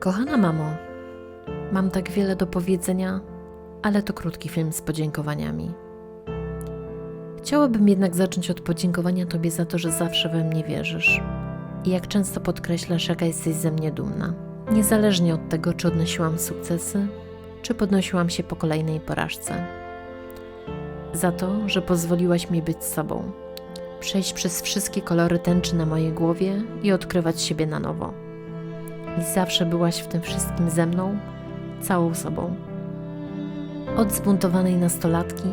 Kochana mamo, mam tak wiele do powiedzenia, ale to krótki film z podziękowaniami. Chciałabym jednak zacząć od podziękowania Tobie za to, że zawsze we mnie wierzysz. I jak często podkreślasz, jaka jesteś ze mnie dumna. Niezależnie od tego, czy odnosiłam sukcesy, czy podnosiłam się po kolejnej porażce. Za to, że pozwoliłaś mi być sobą, przejść przez wszystkie kolory tęczy na mojej głowie i odkrywać siebie na nowo. I zawsze byłaś w tym wszystkim ze mną, całą sobą. Od zbuntowanej nastolatki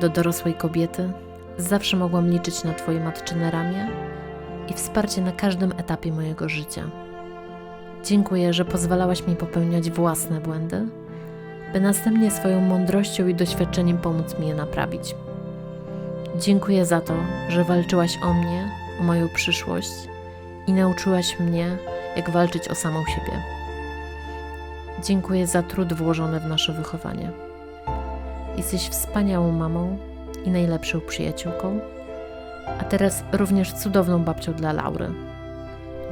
do dorosłej kobiety, zawsze mogłam liczyć na Twoje matczyne ramię i wsparcie na każdym etapie mojego życia. Dziękuję, że pozwalałaś mi popełniać własne błędy, by następnie swoją mądrością i doświadczeniem pomóc mi je naprawić. Dziękuję za to, że walczyłaś o mnie, o moją przyszłość i nauczyłaś mnie, jak walczyć o samą siebie. Dziękuję za trud włożony w nasze wychowanie. Jesteś wspaniałą mamą i najlepszą przyjaciółką, a teraz również cudowną babcią dla Laury.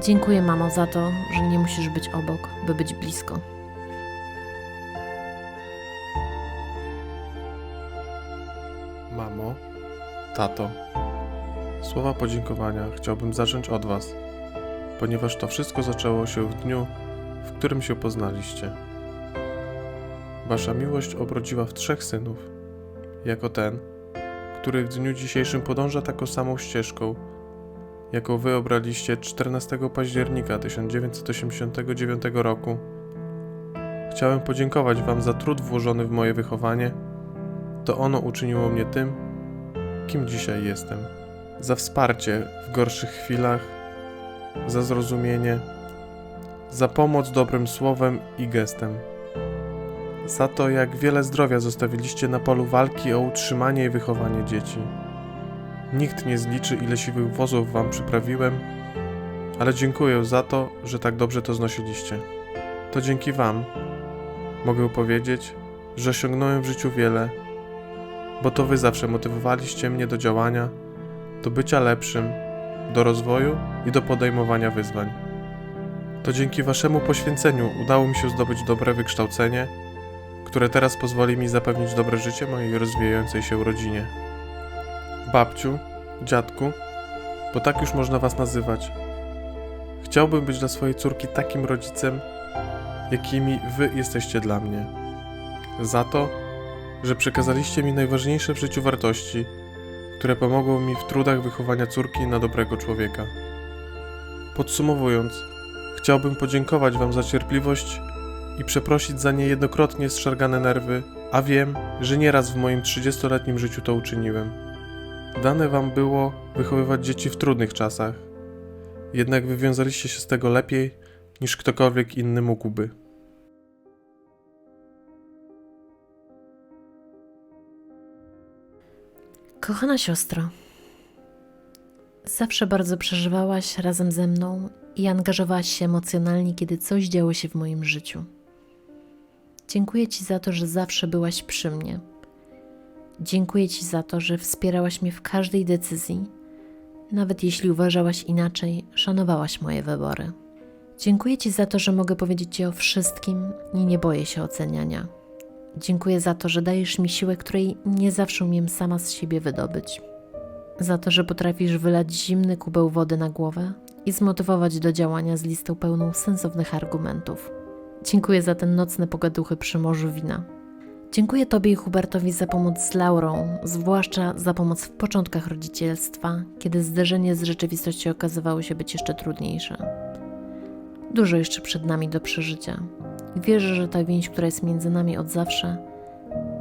Dziękuję, mamo, za to, że nie musisz być obok, by być blisko. Mamo, tato, słowa podziękowania chciałbym zacząć od Was, ponieważ to wszystko zaczęło się w dniu, w którym się poznaliście. Wasza miłość obrodziła w trzech synów, jako ten, który w dniu dzisiejszym podąża taką samą ścieżką, jaką Wy obraliście 14 października 1989 roku. Chciałem podziękować Wam za trud włożony w moje wychowanie to ono uczyniło mnie tym, kim dzisiaj jestem. Za wsparcie w gorszych chwilach, za zrozumienie, za pomoc dobrym słowem i gestem. Za to, jak wiele zdrowia zostawiliście na polu walki o utrzymanie i wychowanie dzieci. Nikt nie zliczy, ile siwych wozów wam przyprawiłem, ale dziękuję za to, że tak dobrze to znosiliście. To dzięki wam mogę powiedzieć, że osiągnąłem w życiu wiele, bo to wy zawsze motywowaliście mnie do działania, do bycia lepszym, do rozwoju i do podejmowania wyzwań. To dzięki waszemu poświęceniu udało mi się zdobyć dobre wykształcenie, które teraz pozwoli mi zapewnić dobre życie mojej rozwijającej się rodzinie. Babciu, dziadku, bo tak już można was nazywać. Chciałbym być dla swojej córki takim rodzicem, jakimi wy jesteście dla mnie. Za to, że przekazaliście mi najważniejsze w życiu wartości, które pomogą mi w trudach wychowania córki na dobrego człowieka. Podsumowując, chciałbym podziękować Wam za cierpliwość i przeprosić za niejednokrotnie zszargane nerwy, a wiem, że nieraz w moim 30-letnim życiu to uczyniłem. Dane Wam było wychowywać dzieci w trudnych czasach, jednak wywiązaliście się z tego lepiej niż ktokolwiek inny mógłby. Kochana siostro, zawsze bardzo przeżywałaś razem ze mną i angażowałaś się emocjonalnie, kiedy coś działo się w moim życiu. Dziękuję Ci za to, że zawsze byłaś przy mnie. Dziękuję Ci za to, że wspierałaś mnie w każdej decyzji, nawet jeśli uważałaś inaczej, szanowałaś moje wybory. Dziękuję Ci za to, że mogę powiedzieć Ci o wszystkim i nie boję się oceniania. Dziękuję za to, że dajesz mi siłę, której nie zawsze umiem sama z siebie wydobyć. Za to, że potrafisz wylać zimny kubeł wody na głowę i zmotywować do działania z listą pełną sensownych argumentów. Dziękuję za ten nocne pogaduchy przy morzu wina. Dziękuję Tobie i Hubertowi za pomoc z Laurą, zwłaszcza za pomoc w początkach rodzicielstwa, kiedy zderzenie z rzeczywistością okazywało się być jeszcze trudniejsze. Dużo jeszcze przed nami do przeżycia. Wierzę, że ta więź, która jest między nami od zawsze,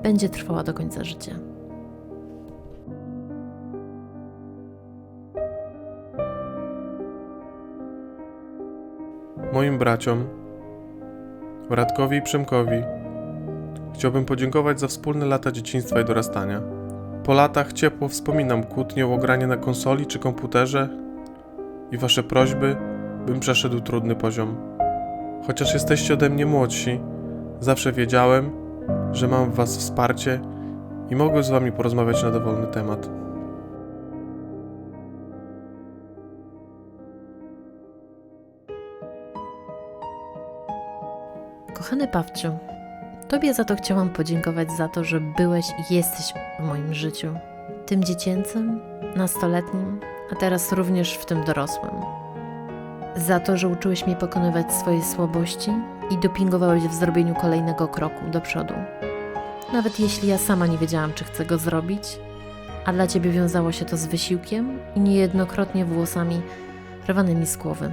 będzie trwała do końca życia. Moim braciom, Radkowi i Przemkowi, chciałbym podziękować za wspólne lata dzieciństwa i dorastania. Po latach ciepło wspominam kłótnie o granie na konsoli czy komputerze i wasze prośby, bym przeszedł trudny poziom. Chociaż jesteście ode mnie młodsi, zawsze wiedziałem, że mam w was wsparcie i mogę z wami porozmawiać na dowolny temat. Kochany Pawciu, Tobie za to chciałam podziękować za to, że byłeś i jesteś w moim życiu. Tym dziecięcym, nastoletnim, a teraz również w tym dorosłym. Za to, że uczyłeś mnie pokonywać swoje słabości i dopingowałeś w zrobieniu kolejnego kroku do przodu. Nawet jeśli ja sama nie wiedziałam, czy chcę go zrobić, a dla Ciebie wiązało się to z wysiłkiem i niejednokrotnie włosami rwanymi z głowy.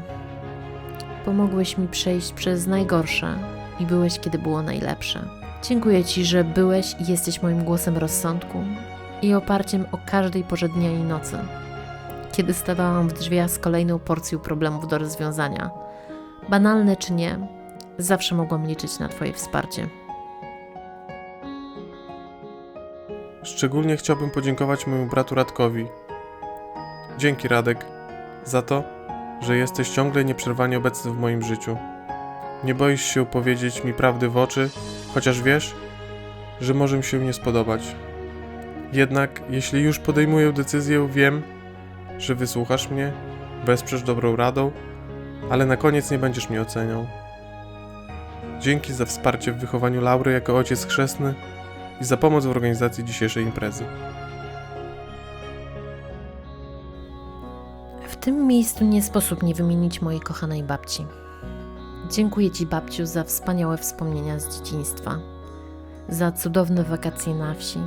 Pomogłeś mi przejść przez najgorsze i byłeś, kiedy było najlepsze. Dziękuję Ci, że byłeś i jesteś moim głosem rozsądku i oparciem o każdej porze dnia i nocy. Kiedy stawałam w drzwiach z kolejną porcją problemów do rozwiązania, banalne czy nie, zawsze mogłam liczyć na Twoje wsparcie. Szczególnie chciałbym podziękować mojemu bratu Radkowi. Dzięki Radek za to, że jesteś ciągle nieprzerwanie obecny w moim życiu. Nie boisz się powiedzieć mi prawdy w oczy, chociaż wiesz, że może mi się nie spodobać. Jednak jeśli już podejmuję decyzję, wiem, że wysłuchasz mnie, wesprzesz dobrą radą, ale na koniec nie będziesz mnie oceniał. Dzięki za wsparcie w wychowaniu Laury jako ojciec chrzestny i za pomoc w organizacji dzisiejszej imprezy. W tym miejscu nie sposób nie wymienić mojej kochanej babci. Dziękuję Ci, babciu, za wspaniałe wspomnienia z dzieciństwa, za cudowne wakacje na wsi,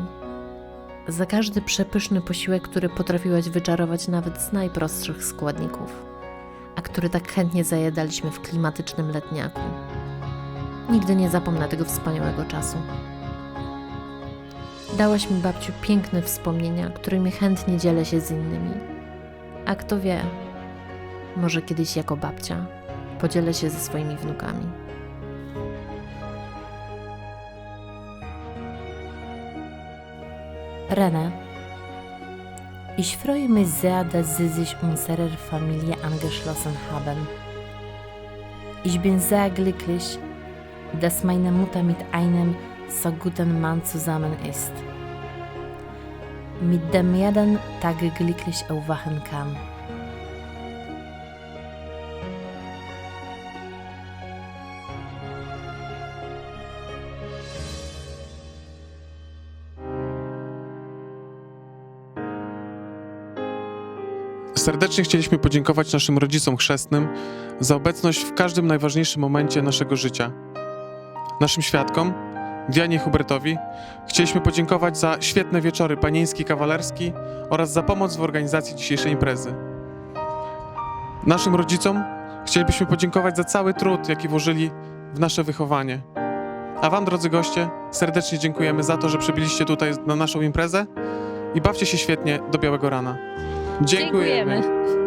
za każdy przepyszny posiłek, który potrafiłaś wyczarować nawet z najprostszych składników, a który tak chętnie zajadaliśmy w klimatycznym letniaku. Nigdy nie zapomnę tego wspaniałego czasu. Dałaś mi, babciu, piękne wspomnienia, którymi chętnie dzielę się z innymi. A kto wie, może kiedyś jako babcia podzielę się ze swoimi wnukami. Rene. Ich freue mich sehr, dass Sie sich unserer Familie angeschlossen haben. Ich bin sehr glücklich, dass meine Mutter mit einem so guten Mann zusammen ist, mit dem jeden Tag glücklich aufwachen kann. Serdecznie chcieliśmy podziękować naszym rodzicom chrzestnym za obecność w każdym najważniejszym momencie naszego życia. Naszym świadkom, Dianie Hubertowi, chcieliśmy podziękować za świetne wieczory panieński kawalerski oraz za pomoc w organizacji dzisiejszej imprezy. Naszym rodzicom chcielibyśmy podziękować za cały trud, jaki włożyli w nasze wychowanie. A Wam, drodzy goście, serdecznie dziękujemy za to, że przybyliście tutaj na naszą imprezę i bawcie się świetnie do białego rana. Dziękujemy. Dziękujemy.